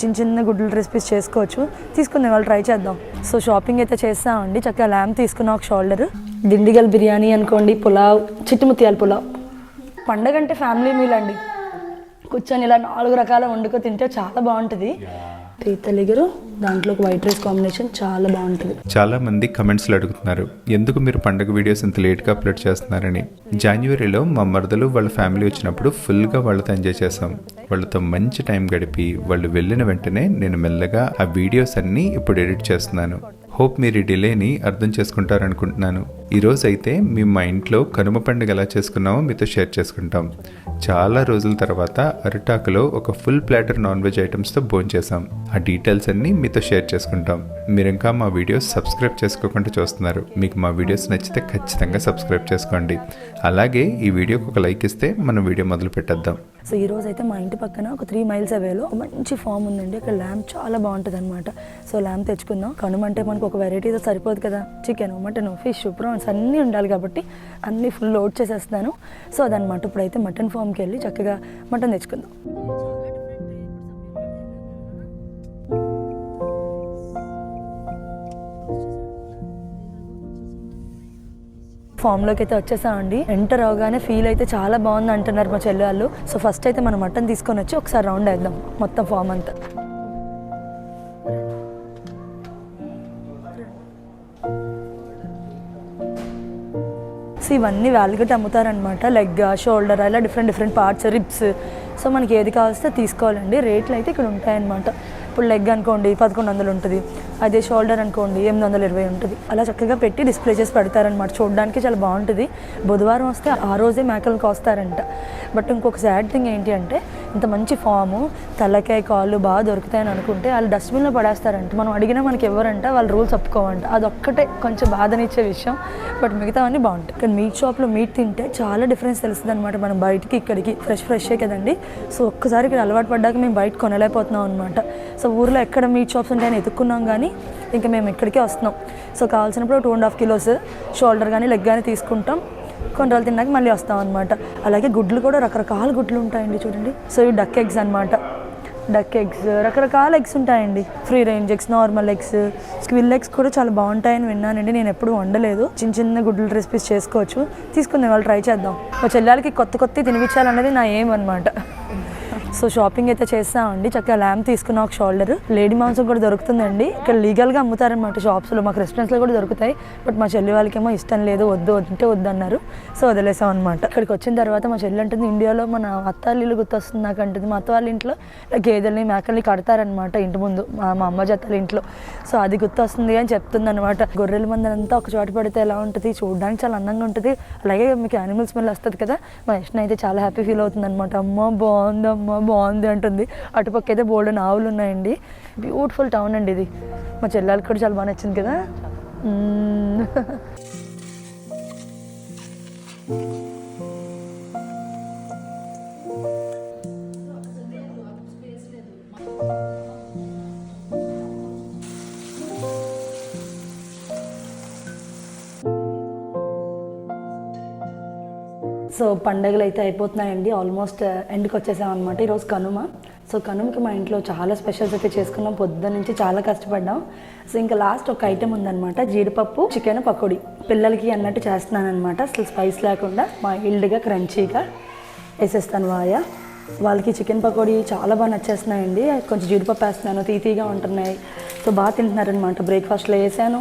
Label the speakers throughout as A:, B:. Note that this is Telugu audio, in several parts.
A: చిన్న చిన్న గుడ్లు రెసిపీస్ చేసుకోవచ్చు. తీసుకుందాం వాళ్ళు ట్రై చేద్దాం. సో షాపింగ్ అయితే చేస్తామండి. చక్కగా ల్యామ్ తీసుకున్న ఒక షోల్డర్ దిండిగల్ బిర్యానీ అనుకోండి పులావ్ చిట్టుముత్యాల పులావ్. పండగ అంటే ఫ్యామిలీ మీల్ అండి. కూర్చొని ఇలా నాలుగు రకాల వండుకో తింటే చాలా బాగుంటుంది. తీతలిగరు దాంట్లో వైట్ రైస్ కాంబినేషన్ చాలా బాగుంటుంది.
B: చాలా మంది కమెంట్స్లో అడుగుతున్నారు ఎందుకు మీరు పండగ వీడియోస్ ఇంత లేట్గా అప్లోడ్ చేస్తున్నారని? జనవరిలో మా మరదలు వాళ్ళ ఫ్యామిలీ వచ్చినప్పుడు ఫుల్గా వాళ్ళతో ఎంజాయ్ చేసాం వాళ్ళతో మంచి టైం గడిపి వాళ్ళు వెళ్ళిన వెంటనే నేను మెల్లగా ఆ వీడియోస్ అన్నీ ఇప్పుడు ఎడిట్ చేస్తున్నాను. హోప్ మీరు ఈ డిలేని అర్థం చేసుకుంటారనుకుంటున్నాను. ఈరోజు అయితే మేము మా ఇంట్లో కనుమ పండుగ ఎలా చేసుకున్నామో మీతో షేర్ చేసుకుంటాం. చాలా రోజుల తర్వాత అరిటాకులో ఒక ఫుల్ ప్లాటర్ నాన్ వెజ్ ఐటమ్స్తో భోజనం చేసాం ఆ డీటెయిల్స్ అన్నీ మీతో షేర్ చేసుకుంటాం. మీరు ఇంకా మా వీడియోస్ సబ్స్క్రైబ్ చేసుకోకుండా చూస్తున్నారు. మీకు మా వీడియోస్ నచ్చితే ఖచ్చితంగా సబ్స్క్రైబ్ చేసుకోండి. అలాగే ఈ వీడియోకి ఒక లైక్ ఇస్తే మనం వీడియో మొదలు పెట్టేద్దాం.
A: సో ఈ రోజు అయితే మా ఇంటి పక్కన ఒక త్రీ మైల్స్ అవేలో ఒక మంచి ఫామ్ ఉందండి. అక్కడ ల్యాంప్ చాలా బాగుంటుంది అనమాట సో ల్యాంప్ తెచ్చుకుందాం. కనుమంటే మనకు ఒక వెరైటీతో సరిపోదు కదా. చికెన్ మటన్ ఫిష్ ప్రాన్స్ అన్నీ ఉండాలి కాబట్టి అన్నీ ఫుల్ లోడ్ చేసేస్తున్నాను సో అదనమాట ఇప్పుడైతే మటన్ ఫామ్కి వెళ్ళి చక్కగా మటన్ తెచ్చుకుందాం. ఫామ్లోకి అయితే వచ్చేసామండి. ఎంటర్ అవగానే ఫీల్ అయితే చాలా బాగుంది అంటున్నారు మా చెల్లి వాళ్ళు. సో ఫస్ట్ అయితే మనం మటన్ తీసుకొని వచ్చి ఒకసారి రౌండ్ వేద్దాం మొత్తం ఫామ్ అంతా. సో ఇవన్నీ వ్యాల్గట్ అమ్ముతారనమాట లెగ్ షోల్డర్ అలా different different parts ribs so మనకి ఏది కావాల్స్తే తీసుకోవాలండి. రేట్లు అయితే ఇక్కడ ఉంటాయన్నమాట. ఇప్పుడు లెగ్ అనుకోండి పదకొండు వందలు ఉంటుంది. అదే షోల్డర్ అనుకోండి ఎనిమిది వందల ఇరవై ఉంటుంది. అలా చక్కగా పెట్టి డిస్ప్లే చేసి పెడతారనమాట చూడడానికి చాలా బాగుంటుంది. బుధవారం వస్తే ఆ రోజే మేకలకు వస్తారంట బట్ ఇంకొక సాడ్ థింగ్ ఏంటి అంటే ఇంత మంచి ఫాము తలకాయ కాళ్ళు బాగా దొరుకుతాయని అనుకుంటే వాళ్ళు డస్ట్బిన్లో పడేస్తారంట. మనం అడిగినా మనకి ఎవరంట వాళ్ళు రూల్స్ ఒప్పుకోవంట. అదొక్కటే కొంచెం బాధనిచ్చే విషయం. బట్ మిగతావన్నీ బాగుంటాయి. కానీ మీట్ షాప్లో మీట్ తింటే చాలా డిఫరెన్స్ తెలుస్తుంది అనమాట మనం బయటికి ఇక్కడికి. ఫ్రెష్ ఫ్రెషే కదండి. సో ఒక్కసారి ఇక్కడ అలవాటు పడ్డాక మేము బయట కొనలేకపోతున్నాం అనమాట సో ఊర్లో ఎక్కడ మీట్ షాప్స్ ఉంటాయని ఎత్తుక్కున్నాం కానీ ఇంకా మేము ఇక్కడికే వస్తున్నాం. సో కావాల్సినప్పుడు two and half kilos shoulder కానీ లెగ్ కానీ తీసుకుంటాం. కొన్ని రోజులు తిన్నాక మళ్ళీ వస్తాం అనమాట అలాగే గుడ్లు కూడా రకరకాల గుడ్లు ఉంటాయండి చూడండి. సో ఇవి డక్ ఎగ్స్ అనమాట డక్ ఎగ్స్ రకరకాల ఎగ్స్ ఉంటాయండి. Free range eggs normal eggs quail eggs కూడా చాలా బాగుంటాయని విన్నానండి. నేను ఎప్పుడు వండలేదు. చిన్న చిన్న గుడ్లు రెసిపీస్ చేసుకోవచ్చు. తీసుకుందాం వాళ్ళు ట్రై చేద్దాం. మా చెల్లెలకి కొత్త కొత్త తినిపించాలన్నది నా ఏం అనమాట సో షాపింగ్ అయితే చేస్తామండి. చక్కగా ల్యాంప్ తీసుకున్న ఒక షోల్డర్. లేడీ మాంసం కూడా దొరుకుతుందండి. ఇక్కడ లీగల్గా అమ్ముతారనమాట షాప్స్లో. మాకు రెస్టారెంట్స్లో కూడా దొరుకుతాయి. బట్ మా చెల్లి వాళ్ళకేమో ఇష్టం లేదు వద్దు అంటే వద్దు అన్నారు సో వదిలేసాం అనమాట ఇక్కడికి వచ్చిన తర్వాత మా చెల్లి అంటుంది ఇండియాలో మన అత్త ఇల్లు గుర్తొస్తుంది నాకు అంటుంది. మా అత్త వాళ్ళ ఇంట్లో గేదెల్ని మేకల్ని కడతారనమాట ఇంటి ముందు మా అమ్మ జతల ఇంట్లో. సో అది గుర్తొస్తుంది అని చెప్తుంది అనమాట గొర్రెల మంది ఒక చోట పడితే ఎలా ఉంటుంది? చూడడానికి చాలా అందంగా ఉంటుంది. అలాగే మీకు యానిమల్స్ స్మెల్ వస్తుంది కదా? మా ఇష్టం అయితే చాలా హ్యాపీ ఫీల్ అవుతుంది అనమాట అమ్మ బాగుందమ్మా బాగుంది అంటుంది. అటుపక్క అయితే బోల్డ్ ఆవులు ఉన్నాయండి. బ్యూటిఫుల్ టౌన్ అండి ఇది. మా చెల్లెలకి కూడా చాలా బాగా నచ్చింది కదా? సో పండగలు అయితే అయిపోతున్నాయండి. ఆల్మోస్ట్ uh, ఎండ్కి వచ్చేసామన్నమాట ఈరోజు కనుమ. సో కనుమకి మా ఇంట్లో చాలా స్పెషల్స్ అయితే చేసుకున్నాం. పొద్దున్న నుంచి చాలా కష్టపడ్డాం. సో ఇంకా లాస్ట్ ఒక ఐటెం ఉందన్నమాట జీడిపప్పు చికెన్ పకోడీ. పిల్లలకి అన్నట్టు చేస్తున్నాను అనమాట అసలు స్పైస్ లేకుండా మైల్డ్గా క్రంచీగా వేసేస్తాను వాయ. వాళ్ళకి చికెన్ పకోడీ చాలా బాగా నచ్చేస్తున్నాయండి. కొంచెం జీడిపప్పు వేస్తున్నాను తీతీగా ఉంటున్నాయి. సో బాగా తింటున్నారనమాట బ్రేక్ఫాస్ట్లో వేసాను.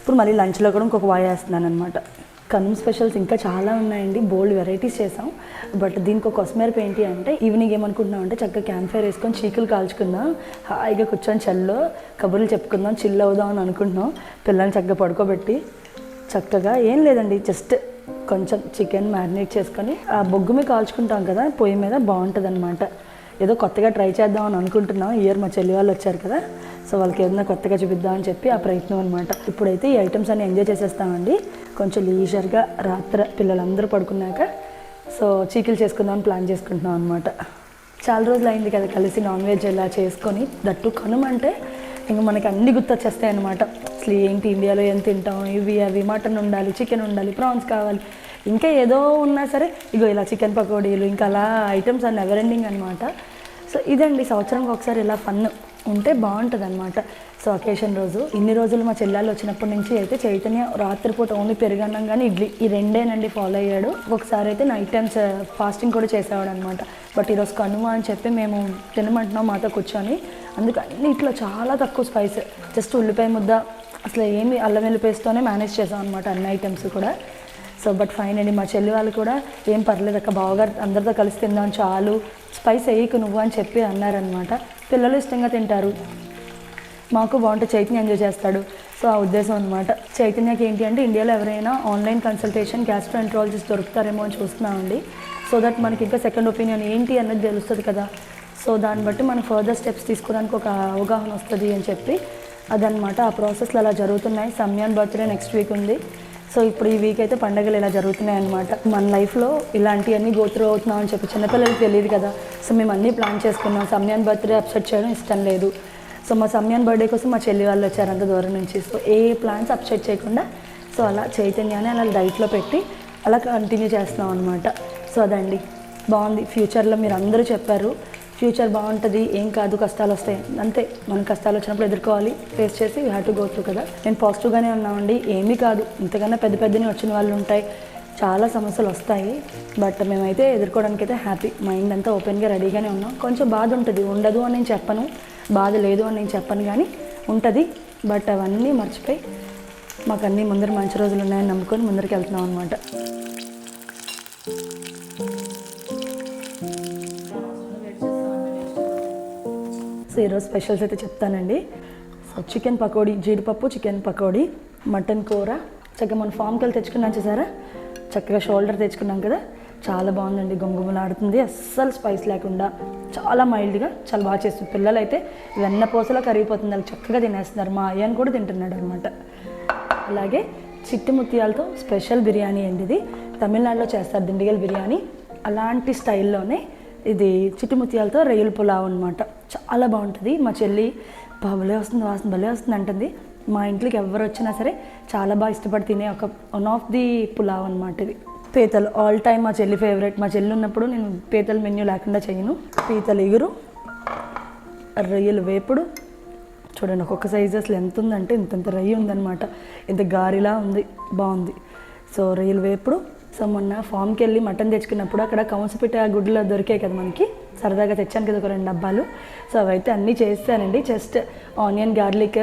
A: ఇప్పుడు మళ్ళీ లంచ్లో కూడా ఇంకొక వాయ వేస్తున్నాను అనమాట కనుమ స్పెషల్స్ ఇంకా చాలా ఉన్నాయండి. బోల్డ్ వెరైటీస్ చేసాం. బట్ దీనికి ఒక కొసమేరపు ఏంటి అంటే ఈవినింగ్ ఏమనుకుంటున్నాం అంటే చక్కగా క్యాంప్ ఫైర్ వేసుకొని చీకులు కాల్చుకుందాం. హాయిగా కూర్చొని చల్లో కబుర్లు చెప్పుకుందాం చిల్ అవుదాం అని అనుకుంటున్నాం. పిల్లల్ని చక్కగా పడుకోబెట్టి చక్కగా ఏం లేదండి జస్ట్ కొంచెం చికెన్ మ్యారినేట్ చేసుకొని ఆ బొగ్గు మీద కాల్చుకుంటాం కదా పొయ్యి మీద బాగుంటుంది అనమాట ఏదో కొత్తగా ట్రై చేద్దాం అని అనుకుంటున్నాం. ఇయర్ మా చెల్లి వాళ్ళు వచ్చారు కదా సో వాళ్ళకి ఏదైనా కొత్తగా చూపిద్దామని చెప్పి ఆ ప్రయత్నం అనమాట ఇప్పుడైతే ఈ ఐటమ్స్ అన్ని ఎంజాయ్ చేసేస్తామండి. కొంచెం లీజర్గా రాత్రి పిల్లలందరూ పడుకున్నాక సో చీకిలు చేసుకుందామని ప్లాన్ చేసుకుంటున్నాం అనమాట చాలా రోజులు అయింది కదా కలిసి నాన్ వెజ్ ఇలా చేసుకొని దట్టు కనుమంటే ఇంకా మనకి అన్ని గుర్తొచ్చేస్తాయి అనమాట అసలు ఏంటి ఇండియాలో ఏం తింటాం ఇవి అవి మటన్ ఉండాలి చికెన్ ఉండాలి ప్రాన్స్ కావాలి. ఇంకా ఏదో ఉన్నా సరే ఇగో ఇలా చికెన్ పకోడీలు ఇంకా అలా ఐటమ్స్ అన్ని ఎవర్ ఎండింగ్ అనమాట సో ఇదండి సంవత్సరానికి ఒకసారి ఇలా ఫన్ ఉంటే బాగుంటుంది అనమాట సో అకేషన్ రోజు. ఇన్ని రోజులు మా చెల్లెళ్ళు వచ్చినప్పటి నుంచి అయితే చైతన్య రాత్రిపూట ఓన్లీ పెరుగన్నం కానీ ఇడ్లీ. ఈ రెండేనండి ఫాలో అయ్యాడు. ఒకసారి అయితే నైట్ టైమ్స్ ఫాస్టింగ్ కూడా చేసేవాడు అనమాట బట్ ఈరోజు కనుమ అని చెప్పి మేము తినమంటున్నాం మాతో కూర్చొని. అందుకు అన్నిట్లో చాలా తక్కువ స్పైస్ జస్ట్ ఉల్లిపాయ ముద్ద అసలు ఏమి అల్లం వెల్లి మేనేజ్ చేసాం అనమాట అన్ని ఐటమ్స్ కూడా. సో బట్ ఫైన్ అండి. మా చెల్లి వాళ్ళు కూడా ఏం పర్లేదు అక్క బావగారు అందరితో కలిసి తిందాం చాలు. స్పైస్ వేయకు నువ్వు అని చెప్పి అన్నారనమాట పిల్లలు ఇష్టంగా తింటారు. మాకు బాగుంటే చైతన్య ఎంజాయ్ చేస్తాడు. సో ఆ ఉద్దేశం అనమాట చైతన్యకి ఏంటి అంటే ఇండియాలో ఎవరైనా ఆన్లైన్ కన్సల్టేషన్ గ్యాస్ట్రోఎంట్రాలజిస్ట్ దొరుకుతారేమో అని చూస్తున్నామండి. సో దట్ మనకి ఇంకా సెకండ్ ఒపీనియన్ ఏంటి అన్నది తెలుస్తుంది కదా. సో దాన్ని బట్టి మనం ఫర్దర్ స్టెప్స్ తీసుకోవడానికి ఒక అవగాహన వస్తుంది అని చెప్పి అదనమాట ఆ ప్రాసెస్లు అలా జరుగుతున్నాయి. సమ్యాన్ బర్త్డే నెక్స్ట్ వీక్ ఉంది. సో ఇప్పుడు ఈ వీక్ అయితే పండగలు ఇలా జరుగుతున్నాయి అనమాట మన లైఫ్లో ఇలాంటివన్నీ గోత్రూ అవుతున్నాం అని చెప్పి చిన్నపిల్లలకి తెలియదు కదా. సో మేము అన్నీ ప్లాన్ చేసుకున్నాం. సమ్యాన్ బర్త్డే అప్సెట్ చేయడం ఇష్టం లేదు. సో మా సమ్యాన్ బర్త్డే కోసం మా చెల్లి వాళ్ళు వచ్చారు అంత దూరం నుంచి. సో ఏ ప్లాన్స్ అప్సెట్ చేయకుండా సో అలా చైతన్యాన్ని అలా డైట్లో పెట్టి అలా కంటిన్యూ చేస్తున్నాం అనమాట సో అదండి. బాగుంది. ఫ్యూచర్లో మీరు అందరూ చెప్పారు. ఫ్యూచర్ బాగుంటుంది ఏం కాదు కష్టాలు వస్తాయి. అంతే. మన కష్టాలు వచ్చినప్పుడు ఎదుర్కోవాలి. ఫేస్ చేసి హ్యావ్ టు గో త్రూ కదా. నేను పాజిటివ్గానే ఉన్నామండి. ఏమీ కాదు. ఇంతకన్నా పెద్ద పెద్దని వచ్చిన వాళ్ళు ఉంటాయి. చాలా సమస్యలు వస్తాయి. బట్ మేమైతే ఎదుర్కోవడానికి అయితే హ్యాపీ మైండ్ అంతా ఓపెన్గా రెడీగానే ఉన్నాం. కొంచెం బాధ ఉంటుంది. ఉండదు అని నేను చెప్పను. బాధ లేదు అని నేను చెప్పను కానీ ఉంటుంది. బట్ అవన్నీ మర్చిపోయి మాకు అన్నీ ముందర మంచి రోజులు ఉన్నాయని నమ్ముకొని ముందరికి వెళ్తున్నాం అనమాట సో ఈరోజు స్పెషల్స్ అయితే చెప్తానండి. సో చికెన్ పకోడీ జీడిపప్పు చికెన్ పకోడీ మటన్ కూర చక్కగా మన ఫామ్కి వెళ్ళి తెచ్చుకున్నాం చూసారా? చక్కగా షోల్డర్ తెచ్చుకున్నాం కదా? చాలా బాగుందండి. గొంగుమలాడుతుంది. అస్సలు స్పైస్ లేకుండా చాలా మైల్డ్గా చాలా బాగా చేస్తుంది. పిల్లలు అయితే వెన్న పూసలో కరిగిపోతుంది. వాళ్ళు చక్కగా తినేస్తున్నారు. మా అయ్యని కూడా తింటున్నాడు అనమాట అలాగే చిట్టి ముత్యాలతో స్పెషల్ బిర్యానీ అండి ఇది. తమిళనాడులో చేస్తారు దిండిగల్ బిర్యానీ. అలాంటి స్టైల్లోనే ఇది చిట్టి ముత్యాలతో రొయ్యల పులావ్ అనమాట చాలా బాగుంటుంది. మా చెల్లి భలే వస్తుంది వాసన భలే వస్తుంది అంటుంది. మా ఇంట్లోకి ఎవరు వచ్చినా సరే చాలా బాగా ఇష్టపడి తినే ఒక వన్ ఆఫ్ ది పులావ్ అనమాట ఇది. పీతలు. ఆల్ టైమ్ మా చెల్లి ఫేవరెట్ మా చెల్లి ఉన్నప్పుడు నేను పీతల మెన్యూ లేకుండా చేయను. పీతలు ఎగురు రొయ్యలు వేపుడు. చూడండి ఒక్కొక్క సైజ్ అసలు ఎంత ఉందంటే ఇంత ఇంత రొయ్య ఉందనమాట ఇంత గారిలా ఉంది బాగుంది. సో రొయ్యలు వేపుడు. సో మొన్న ఫామ్కి వెళ్ళి మటన్ తెచ్చుకున్నప్పుడు అక్కడ కౌన్సిపిట గుడ్లో దొరికాయి కదా మనకి. సరదాగా తెచ్చాను కదా ఒక రెండు డబ్బాలు. సో అవైతే అన్నీ చేస్తానండి. జస్ట్ ఆనియన్ గార్లిక్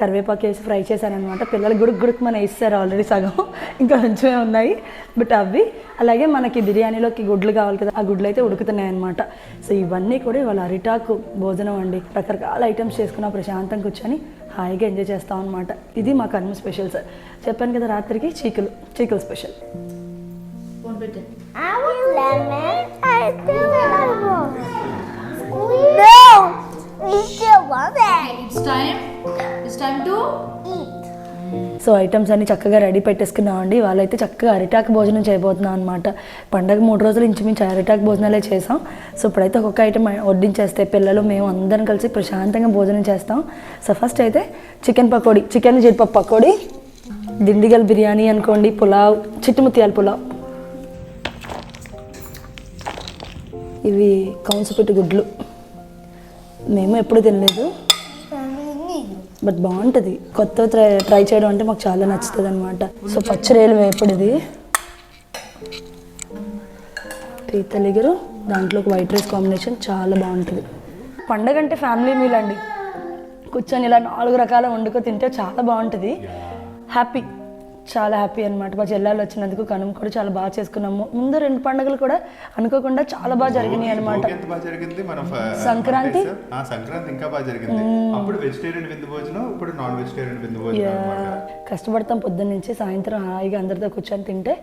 A: కరివేపాకు వేసి ఫ్రై చేశానమాట పిల్లలు గుడుకు గుడుకు మన వేస్తారు ఆల్రెడీ సగం. ఇంకా కొంచెమే ఉన్నాయి. బట్ అవి అలాగే మనకి బిర్యానీలోకి గుడ్లు కావాలి కదా ఆ గుడ్లు అయితే ఉడుకుతున్నాయి అనమాట సో ఇవన్నీ కూడా ఇవాళ అరిటాకు భోజనం అండి. రకరకాల ఐటమ్స్ చేసుకున్న ప్రశాంతం కూర్చొని హాయిగా ఎంజాయ్ చేస్తాం అనమాట ఇది మా కర్మ స్పెషల్స్ చెప్పాను కదా రాత్రికి చీకులు చీకులు special
C: I want lemon. I still want No! We still want it.
D: It's time. It's time to
C: Eat.
A: So items అన్ని చక్కగా రెడీ పెట్టేసుకున్నామండి వాళ్ళైతే చక్కగా అరిటాకు భోజనం చేయబోతున్నాం అనమాట పండగ మూడు రోజులు ఇంచుమించు అరిటాకు భోజనాలే చేసాం సో ఇప్పుడైతే ఒక్కొక్క ఐటమ్ వడ్డించేస్తే పిల్లలు మేము అందరం కలిసి ప్రశాంతంగా భోజనం చేస్తాం సో ఫస్ట్ అయితే చికెన్ పకోడీ చికెన్ జీడిపప్పు పకోడీ దిండిగల్ బిర్యానీ అనుకోండి పులావ్ చిట్టుముత్యాల పులావ్ ఇవి కౌన్సిపెట్టు గుడ్లు మేము ఎప్పుడు తినలేదు. బట్ బాగుంటుంది. కొత్త ట్రై ట్రై చేయడం అంటే మాకు చాలా నచ్చుతుంది అనమాట సో పచ్చిరేలు వేపుడు ఇది. పీతలిగరు దాంట్లో వైట్ రైస్ కాంబినేషన్ చాలా బాగుంటుంది. పండగ అంటే ఫ్యామిలీ మీల్ అండి. కూర్చొని ఇలా నాలుగు రకాల వండుకో తింటే చాలా బాగుంటుంది. హ్యాపీ. చాలా హ్యాపీ అనమాట మా చెల్లెలు వచ్చినందుకు కనుమ కూడా చాలా బాగా చేసుకున్నాము. ముందు రెండు పండుగలు కూడా అనుకోకుండా చాలా బాగా జరిగినాయి అనమాట
B: ఎంత బాగా జరిగింది? మన ఫ-
A: సంక్రాంతి?
B: అంటే సార్, ఆ, సంక్రాంతి ఇంకా బాగా జరిగింది. అప్పుడు వెజిటేరియన్ విందు భోజనం ఇప్పుడు నాన్ వెజిటేరియన్ విందు భోజనం
A: యా,
B: అన్నమాట.
A: కష్టపడతాం పొద్దున్న నుంచి సాయంత్రం హాయిగా అందరితో కూర్చొని తింటే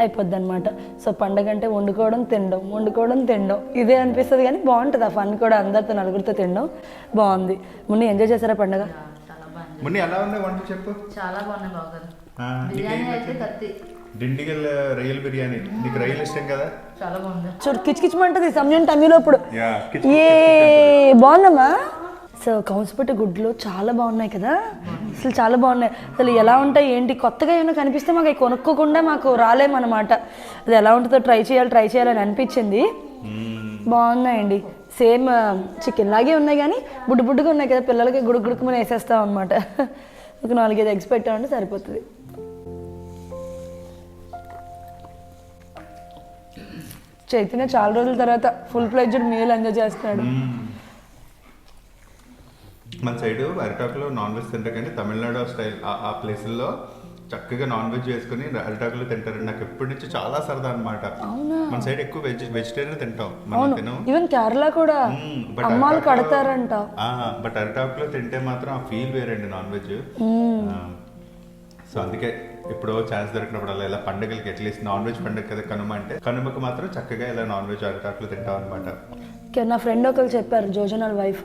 A: అయిపోద్ది అనమాట సో పండగ అంటే వండుకోవడం తినడం వండుకోవడం తినడం. ఇదే అనిపిస్తుంది కానీ బాగుంటుంది. ఆ ఫన్ కూడా అందరితో నలుగురితో తినడం బాగుంది. ముందు ఎంజాయ్ చేశారా పండగ?
D: చాలా బాగుంది.
B: మొన్న ఎలా ఉన్నాయి వంట చెప్పు?
D: చాలా బాగున్నాయి
B: ఆ,
D: బిర్యానీ అయితే? కత్తి
B: డిండిగల్ రొయ్యల్ బిర్యానీ. నీకు రొయ్యలు ఇష్టం కదా?
D: చాలా బాగుంది.
A: చూడు కిచకిచమంటుంది సమయం టమీలో ఇప్పుడు.
B: యా
A: ఏ బాగుందమ్మా సో కౌన్సిపెట్టి గుడ్లు చాలా బాగున్నాయి కదా అసలు చాలా బాగున్నాయి అసలు ఎలా ఉంటాయి ఏంటి కొత్తగా ఏమైనా కనిపిస్తే మాకు అవి కొనుక్కోకుండా మాకు రాలేమన్నమాట అది ఎలా ఉంటుందో ట్రై చేయాలి ట్రై చేయాలని అనిపించింది బాగున్నాయండి సేమ్ చికెన్ లాగే ఉన్నాయి కానీ బుడ్డు బుడ్డుగా ఉన్నాయి కదా పిల్లలకి గుడుకు గుడుకుమని వేసేస్తాం అనమాట ఒక నాలుగైదు ఎగ్స్ పెట్టామంటే సరిపోతుంది చైతన్య చాలా రోజుల తర్వాత ఫుల్ ఫ్లెడ్జ్డ్ మీల్ ఎంజాయ్ చేస్తున్నాడు.
B: మన సైడ్ అరిటాకులో నాన్ వెజ్ తింటారు కానీ తమిళనాడు స్టైల్. ఆ- ప్లేసుల్లో చక్కగా నాన్ వెజ్ వేసుకుని అరిటాకులో తింటారు. నాకు ఎప్పటి నుంచి చాలా సరదా అనమాట మన సైడ్ ఎక్కువ వెజ్ వెజిటేరియన్ తింటాం. మనం
A: ఈవెన్ కేరళ కూడా అమ్మాలు కడతారంట.
B: బట్ అరిటాకులో తింటే మాత్రం ఆ ఫీల్ వేరండి నాన్ వెజ్. సో అందుకే ఎప్పుడో ఛాన్స్ దొరికినప్పుడు అలా ఇలా పండుగలకి అట్లీస్ట్ నాన్ వెజ్ పండుగ కదా కనుమ అంటే కనుమకు మాత్రం చక్కగా ఇలా నాన్ వెజ్ అరిటాకులు తింటాం అనమాట
A: నా ఫ్రెండ్ ఒకరు చెప్పారు జోజనల్ వైఫ్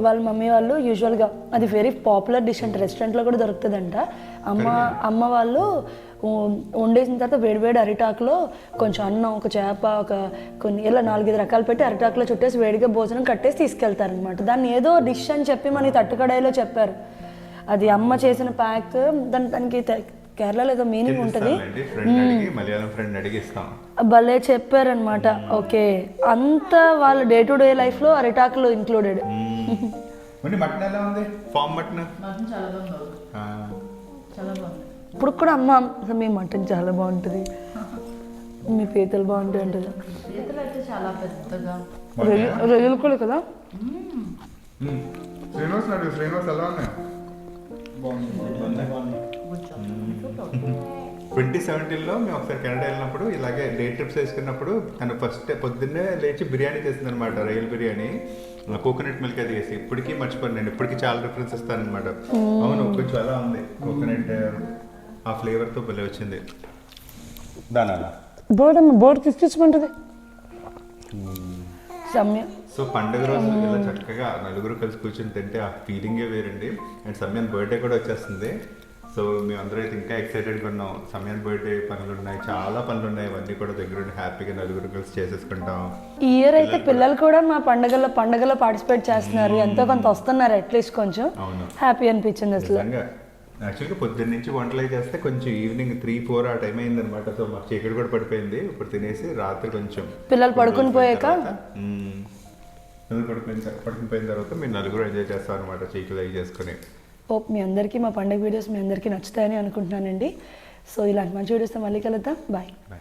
A: వాళ్ళ మమ్మీ వాళ్ళు యూజువల్గా అది వెరీ పాపులర్ డిష్ అంటే రెస్టారెంట్లో కూడా దొరుకుతుందంట. అమ్మ అమ్మ వాళ్ళు వండేసిన తర్వాత వేడివేడి అరిటాకులో కొంచెం అన్నం ఒక చేప ఒక కొన్ని ఇలా నాలుగైదు రకాలు పెట్టి అరిటాకులో చుట్టేసి వేడిగా భోజనం కట్టేసి తీసుకెళ్తారనమాట దాన్ని ఏదో డిష్ అని చెప్పి మనకి తట్టుకడాయిలో చెప్పారు. అది అమ్మ చేసిన ప్యాక్ దాని దానికి కేరళలో ఏదో మీనింగ్ ఉంటుంది.
B: ఫ్రెండ్ అడిగి మలయాళం ఫ్రెండ్ అడిగి ఇస్తాం.
A: భలే చెప్పారనమాట ఓకే. అంత వాళ్ళ డే టు డే లైఫ్లో అరిటాకులు ఇంక్లూడెడ్
B: మటన్ ఎలా ఉంది? Farm mutton?
A: ఇప్పుడు కూడా అమ్మ అసలు మీ మటన్ చాలా బాగుంటుంది. మీ పీతలు బాగుంటాయి అంటుంది.
D: పీతలు అయితే చాలా పెద్దగా.
A: రొయ్య- రొయ్యలు కూడా కదా?
B: శ్రీనివాస్ శ్రీనివాస్ ఎలా ఉన్నాయి? ట్వంటీ సెవెంటీన్లో మేము ఒకసారి కెనడా వెళ్ళినప్పుడు ఇలాగే డే ట్రిప్స్ వేసుకున్నప్పుడు తను ఫస్ట్ పొద్దున్నే లేచి బిర్యానీ చేసింది అనమాట రొయ్యల బిర్యానీ కోకోనట్ మిల్క్ అది వేసి. ఇప్పటికీ మర్చిపోను నేను. ఇప్పటికీ చాలా రిఫరెన్స్ ఇస్తాను అనమాట అవును కొంచెం అలా ఉంది. కోకోనట్ ఆ ఫ్లేవర్తో భలే వచ్చింది. దానా
A: బోర్డు అమ్మ బోర్డు తీసుకొచ్చమంటుంది సమ్య.
B: సో పండుగ రోజు ఇలా చక్కగా నలుగురు కలిసి కూర్చొని తింటే ఆ ఫీలింగే వేరండి. అండ్ సమయాన్ బర్త్డే కూడా వచ్చేస్తుంది. సో మేమందరం అయితే ఇంకా ఎక్సైటెడ్గా ఉన్నాం. సమయాన్ బర్త్డే పనులు ఉన్నాయి చాలా పనులు ఉన్నాయి అవన్నీ కూడా దగ్గరుండి హ్యాపీగా నలుగురు కలిసి చేసేసుకుంటాం.
A: ఈ ఇయర్ అయితే పిల్లలు కూడా మా పండగల్లో పండగలో పార్టిసిపేట్ చేస్తున్నారు. ఎంతో కొంత వస్తున్నారు అట్లీస్ట్ కొంచెం. హ్యాపీ అనిపించింది అసలు.
B: యాక్చువల్గా పొద్దున్న నుంచి వంటలు చేస్తే కొంచెం ఈవినింగ్ త్రీ ఫోర్ ఆ టైం అయింది అనమాట సో మాకు చీకటి కూడా పడిపోయింది. ఇప్పుడు తినేసి రాత్రి కొంచెం
A: పిల్లలు పడుకుని పోయాక?
B: పిల్లలు పడుకుని పడుకుని పోయిన తర్వాత మేము నలుగురు ఎంజాయ్ చేస్తాం అనమాట చీకలు అవి చేసుకుని.
A: హోప్ మీ అందరికీ మా పండగ వీడియోస్ మీ అందరికీ నచ్చుతాయని అనుకుంటున్నానండి. సో ఇలాంటి మంచి వీడియోస్తో మళ్ళీ కలుద్దాం. Bye
B: bye